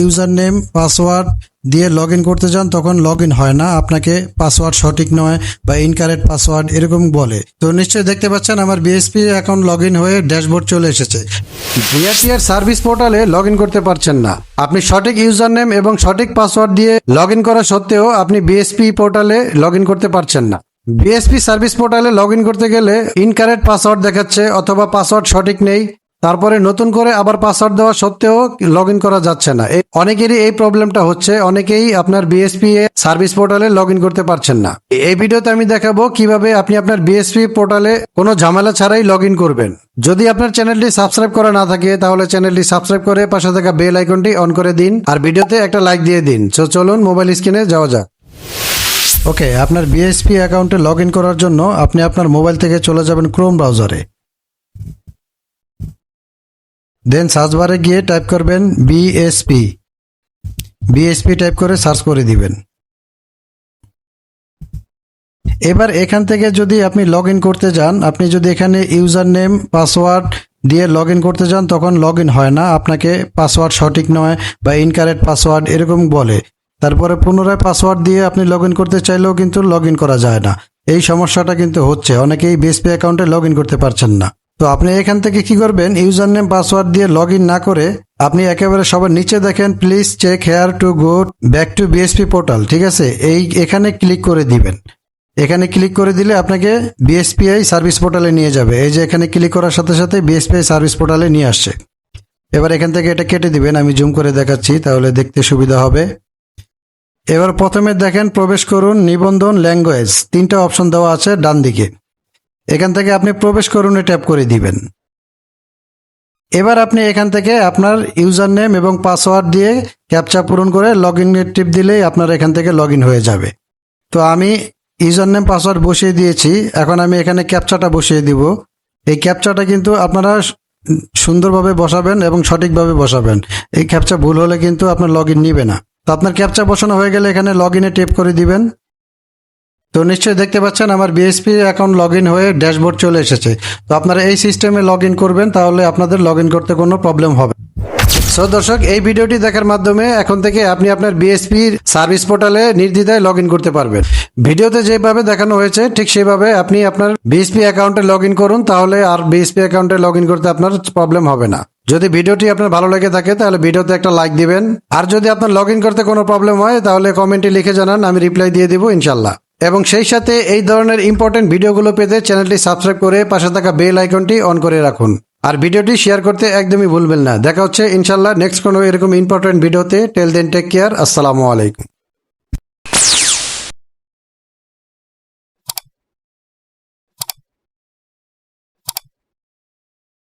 User name password দিয়ে log করতে যান, তখন লগ হয় না। আপনাকে পাসওয়ার্ড সঠিক নয় বা ইনকারেক্ট পাসওয়ার্ড এরকম বলে। তো নিশ্চয়ই দেখতে পাচ্ছেন, আমার বিএসপি অ্যাকাউন্ট লগ হয়ে ড্যাশবোর্ড চলে এসেছে। বিআরটিআর সার্ভিস পোর্টালে লগ করতে পারছেন না। আপনি সঠিক ইউজার নেম এবং সঠিক পাসওয়ার্ড দিয়ে লগ করা সত্ত্বেও আপনি বিএসপি পোর্টালে লগ করতে পারছেন না। বিএসপি সার্ভিস পোর্টালে লগ করতে গেলে ইনকারেক্ট পাসওয়ার্ড দেখাচ্ছে অথবা পাসওয়ার্ড সঠিক নেই। তারপরে নতুন করে আবার পাসওয়ার্ড দেওয়া সত্ত্বেও লগ করা যাচ্ছে না। অনেকেরই এই প্রবলেমটা হচ্ছে, অনেকেই আপনার বিএসপি সার্ভিস পোর্টালে লগ করতে পারছেন না। এই ভিডিওতে আমি দেখাবো কীভাবে আপনি আপনার বিএসপি পোর্টালে কোনো ঝামেলা ছাড়াই লগ করবেন। যদি আপনার চ্যানেলটি সাবস্ক্রাইব করা না থাকে, তাহলে চ্যানেলটি সাবস্ক্রাইব করে পাশে থাকা বেল আইকনটি অন করে দিন আর ভিডিওতে একটা লাইক দিয়ে দিন। তো চলুন মোবাইল স্ক্রিনে যাওয়া যাক। ওকে আপনার বিএসপি অ্যাকাউন্টে লগ করার জন্য আপনি আপনার মোবাইল থেকে চলে যাবেন ক্রোম ব্রাউজারে দেন সার্চ বারে গিয়ে টাইপ করবেন বিএসপি বিএসপি টাইপ করে সার্চ করে দিবেন। এবার এখান থেকে যদি আপনি লগ করতে যান, আপনি যদি এখানে ইউজার নেম পাসওয়ার্ড দিয়ে লগ করতে যান, তখন লগ হয় না। আপনাকে পাসওয়ার্ড সঠিক নয় বা ইনকারেক্ট পাসওয়ার্ড এরকম বলে। তারপরে পুনরায় পাসওয়ার্ড দিয়ে আপনি লগ করতে চাইলেও কিন্তু লগ করা যায় না। এই সমস্যাটা কিন্তু হচ্ছে। অনেকেই বিএসপি অ্যাকাউন্টে লগ করতে পারছেন না। তো আপনি এখান থেকে কি করবেন? ইউজার নেম পাসওয়ার্ড দিয়ে লগ না করে আপনি একেবারে সবার নিচে দেখেন, please check here to go back to BSP portal ঠিক আছে? এই, এখানে ক্লিক করে দিবেন। এখানে ক্লিক করে দিলে আপনাকে বিএসপিআই সার্ভিস পোর্টালে নিয়ে যাবে। এই যে এখানে ক্লিক করার সাথে সাথে বিএসপিআই সার্ভিস পোর্টালে নিয়ে আসছে। এবার এখান থেকে এটা কেটে দিবেন, আমি জুম করে দেখাচ্ছি, তাহলে দেখতে সুবিধা হবে। এবার প্রথমে দেখেন, প্রবেশ করুন, নিবন্ধন, ল্যাঙ্গুয়েজ, তিনটা অপশন দেওয়া আছে ডান দিকে এখান থেকে আপনি প্রবেশ করুন ট্যাপ করে দিবেন। এবার আপনি এখান থেকে আপনার ইউজার নেম এবং পাসওয়ার্ড দিয়ে ক্যাপচা পূরণ করে লগ ইন টিপ দিলেই আপনার এখান থেকে লগ হয়ে যাবে। তো আমি ইউজার নেম পাসওয়ার্ড বসিয়ে দিয়েছি, এখন আমি এখানে ক্যাপচাটা বসিয়ে দিব। এই ক্যাপচাটা কিন্তু আপনারা সুন্দরভাবে বসাবেন এবং সঠিকভাবে বসাবেন। এই ক্যাপচা ভুল হলে কিন্তু আপনার লগ ইন নিবে না। তো আপনার ক্যাপচা বসানো হয়ে গেলে এখানে লগ ইনে টেপ করে দিবেন। তো নিশ্চয়ই দেখতে পাচ্ছেন, আমার বিএসপি অ্যাকাউন্ট লগ ইন হয়ে ড্যাশবোর্ড চলে এসেছে। তো আপনারা এই সিস্টেমে লগ ইন করবেন, তাহলে আপনাদের লগ ইন করতে কোনো প্রবলেম হবে সো দর্শক, এই ভিডিওটি দেখার মাধ্যমে এখন থেকে আপনি আপনার বিএসপি সার্ভিস পোর্টালে নির্দ্বিধায় লগ করতে পারবেন। ভিডিওতে যেভাবে দেখানো হয়েছে, ঠিক সেভাবে আপনি আপনার বিএসপি অ্যাকাউন্টে লগ করুন, তাহলে আর বিএসপি অ্যাকাউন্টে লগ করতে আপনার প্রবলেম হবে না। যদি ভিডিওটি আপনার ভালো লেগে থাকে, তাহলে ভিডিওতে একটা লাইক দিবেন। আর যদি আপনার লগ করতে কোনো প্রবলেম হয়, তাহলে কমেন্টে লিখে জানান, আমি রিপ্লাই দিয়ে দিব ইনশাল্লাহ এবং সেই সাথে এই ধরনের ইম্পর্টেন্ট ভিডিওগুলো পেতে চ্যানেলটি সাবস্ক্রাইব করে পাশে থাকা বেল আইকনটি অন করে রাখুন। আর ভিডিওটি শেয়ার করতে একদমই ভুলবেন না। দেখা হচ্ছে ইনশাল্লাহ নেক্সট কোনো এরকম ইম্পর্টেন্ট ভিডিওতে টেল দেন টেক কেয়ার আসসালামু আলাইকুম।